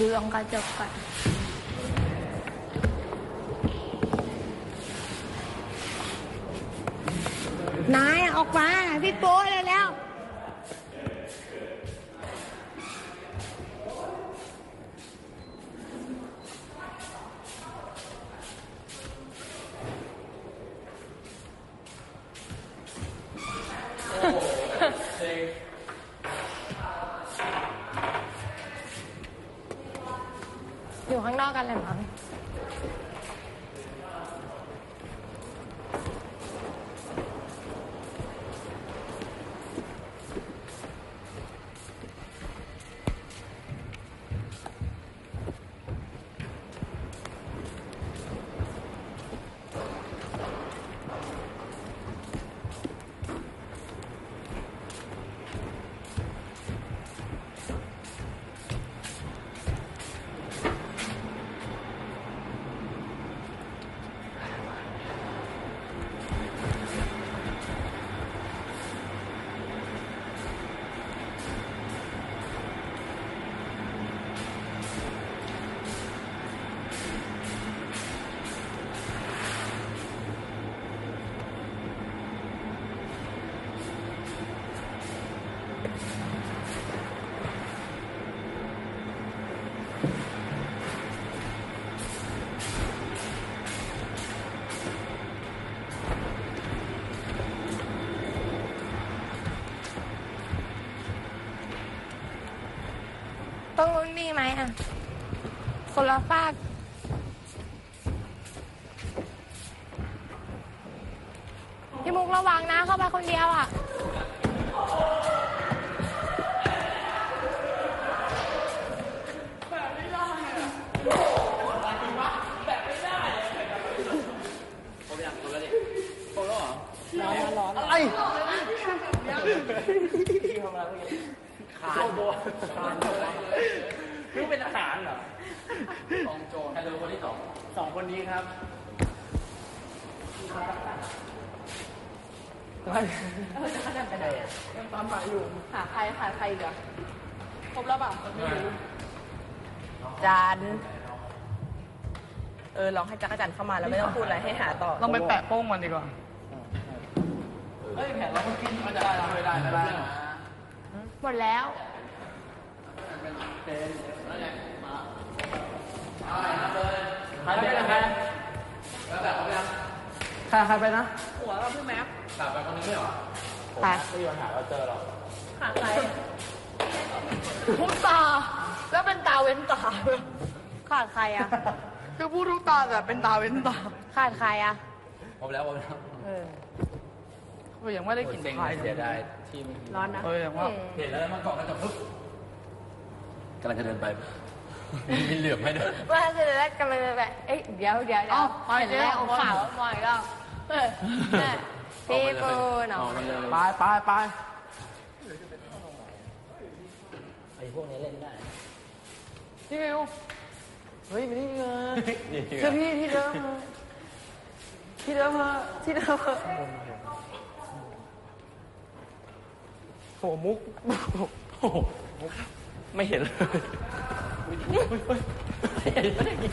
ดูลองกระจกก่อนนายออกมาพี่โป้เลยแล้ว อ นอกกันเลยมั้งตรงนู้นมีไหมอะ คนละฝากพี่มุกระวังนะเข้าไปคนเดียวอะไอ้ขาโบขาคือเป็นอาหารเหรอสองโจรใครเป็นคนที่สองสองคนนี้ครับตามหมายอยู่ หาใครหาใครอีกอะครบแล้วเปล่ะไม่รู้จานเออลองให้จักรจันทร์เข้ามาแล้วไม่ต้องพูดอะไรให้หาต่อต้องไปแปะโป้งมันดีกว่า เฮ้ยแผนเราเพิ่งกินมันจะได้เราไม่ได้ไม่ได้นะหมดแล้ว ใครไปนะใครแล้วแต่เขาไปยังใครใครไปนะหัวกับพี่แม็กกลับไปคนนึงไม่เหรอไปไม่มีปัญหาเราเจอหรอกหาใครพูดตา แล้วเป็นตาเว้นตาขาดใครอะคือพูดทุกตาแต่เป็นตาเว้นตาขาดใครอะครบแล้วครบแล้วเออเออยังไม่ได้กลิ่นเซ็งคายเสียดายที่ไม่ร้อนนะเอออย่างว่าเห็นแล้วมันเกาะกระจกปึ๊บกำลังจะเดินไป มีเหลือบให้ด้วยว่าจะได้กำลังจะแบบเอ้ยเดี๋ยวเดี๋ยวเดี๋ยวเห็นแล้วเอาข่าวมอยก็เออเนี่ยพี่ปูเนาะไปไปไปไอ้พวกนี้เล่นได้พี่มิวเฮ้ยมานี่ไงเชื่อพี่ที่เดิมมาที่เดิมมาที่เดิมมาโหมุกโอ้โห ไม่เห็นเลยเห็นไม่ได้กิน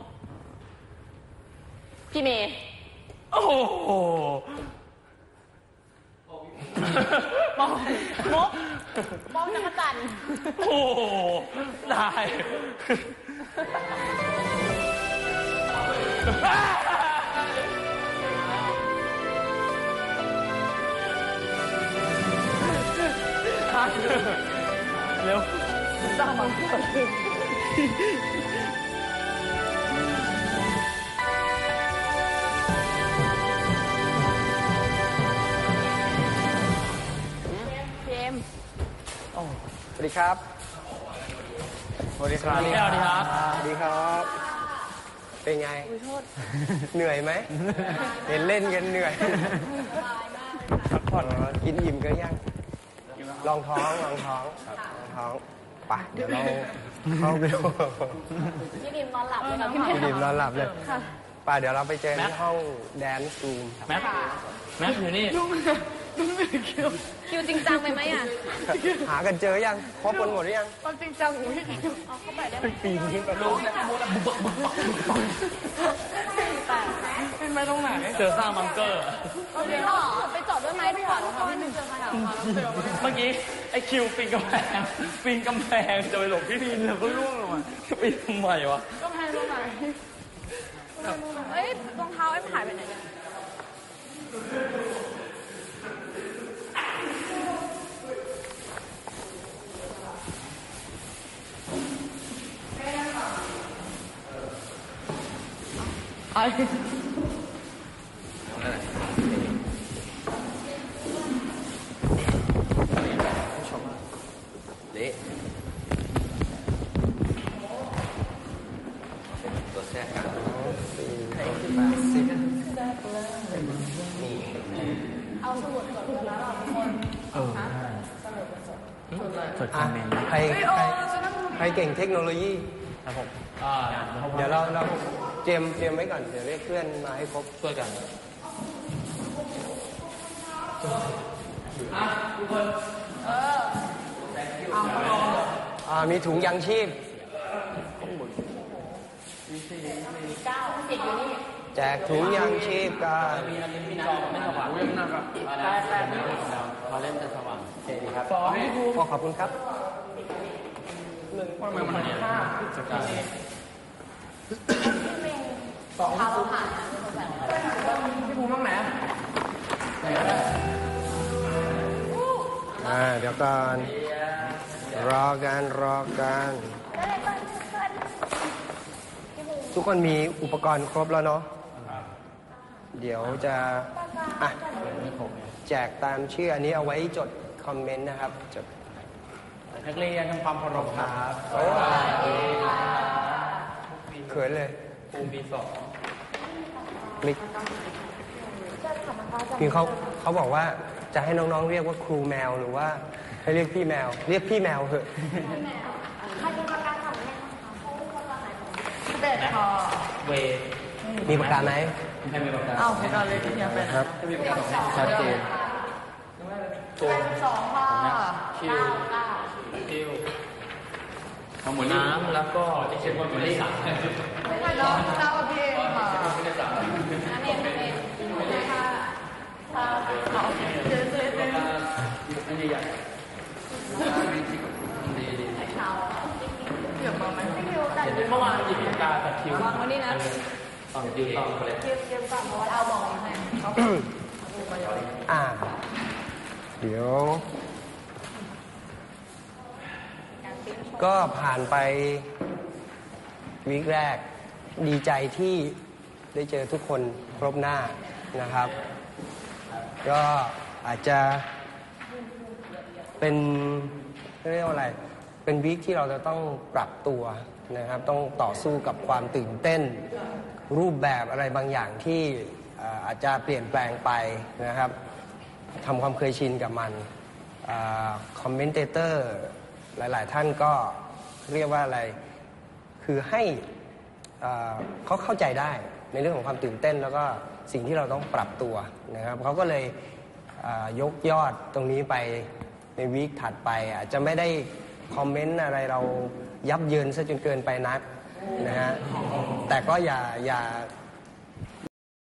พี่เมย์ โอ้โหมองมกมองจักรจันทร์โอ้โหได้ เร็วเจ สวัสดีครับ สวัสดีครับ สวัสดีครับ สวัสดีครับ เป็นไง เหนื่อยไหม เห็นเล่นกันเหนื่อยพักผ่อนกินอิ่มกันยัง ลองท้องลองท้องลองท้องไปะเดี๋ยวเราเข้าไปดูพี่ดิมนอนหลับเลยค่ะพี่พี่ดิมนอนหลับเลยไป่ะเดี๋ยวเราไปเจอที่ห้องแดนซ์รูมแม็กแม็กอยู่นี่ คิวจริงจังไปไหมอะหากันเจอยังครบกันหมดหรือยังความจริงจังอุ้ยเอาเข้าไปได้ไหมปีนี้ก็รู้เป็นไปตรงไหนเจอสร้างบังเกอร์เอาจริงเหรอไปจอดด้วยไหมพี่ขวัญเขาไม่เจอขนาดนั้นเมื่อกี้ไอคิวปีนกำแพงปีนกำแพงจะไปหลบพี่พีนแล้วก็ร่วงลงมาปีนทำไมวะก็แพงตรงไหนเอ้ยรองเท้าไอ้หายไปไหนเนี่ย ไอ้เละตัวแทรกกันสี่แปดสิบนี่เอาสมุดจดกันแล้วเหรอทุกคนสดคอะอมเมนต์ใครใครใครเก่งเทคโนโลยีครับผมอ่าเดี๋ยวเราเรา เตรียมเตรียมไว้ก่อน เดี๋ยวเรียกเพื่อนมาให้ครบช่วยกันอ่ามีถุงยังชีพเก้าสิบอยู่นี่แจกถุงยังชีพกันมาเล่นจะสว่างโอเคดีครับขอขอบคุณครับพาเราผ่านนะทุกคน พี่ภูมิห้องไหนอ่าเดี๋ยวก่อนรอกันรอกันทุกคนมีอุปกรณ์ครบแล้วเนาะเดี๋ยวจะอะแจกตามชื่ออันนี้เอาไว้จดคอมเมนต์นะครับจดนักเรียนทำความเคารพครับโอ้เขินเลยภูมิสอง มิกคือเขาเขาบอกว่าจะให้น้องๆเรียกว่าครูแมวหรือว่าให้เรียกพี่แมว เรียกพี่แมวเถอะเด็ดพอเวมีปากกาไหมให้มีประกันเอาไปก่อนเลยที่เนี่ยเป็นครับชัดเจนสองพอคิวคิวเอาหมูน้ำแล้วก็เช็คบอลหมายเลขสามน้องเจ้าพี่เองค่ะ อันนี้เป็นเองค่ะ เจ๊เจ๊เจ๊ อันนี้ใหญ่ดีดี เกี่ยวมาไหม เมื่อวานหยิบปากกากับคิววางไว้นี่นะต้องคิวต้องเลยเก็บเก็บก่อนเพราะว่าเอาบอกยังไงอ่าเดี๋ยว ก็ผ่านไปวีคแรก ดีใจที่ได้เจอทุกคนครบหน้านะครับ ก็อาจจะเป็นเรียกว่าอะไร เป็นวีคที่เราจะต้องปรับตัวนะครับ ต้องต่อสู้กับความตื่นเต้น รูปแบบอะไรบางอย่างที่อาจจะเปลี่ยนแปลงไปนะครับทำความเคยชินกับมันคอมเมนเตเตอร์หลาย ๆ ท่านก็เรียกว่าอะไร คือให้เอ่อเขาเข้าใจได้ในเรื่องของความตื่นเต้น แล้วก็สิ่งที่เราต้องปรับตัวนะครับเขาก็เลยยกยอดตรงนี้ไปในวีคถัดไปอาจจะไม่ได้ คอมเมนต์อะไรเรายับเยินซะจนเกินไปนักนะฮะแต่ก็อย่าอย่า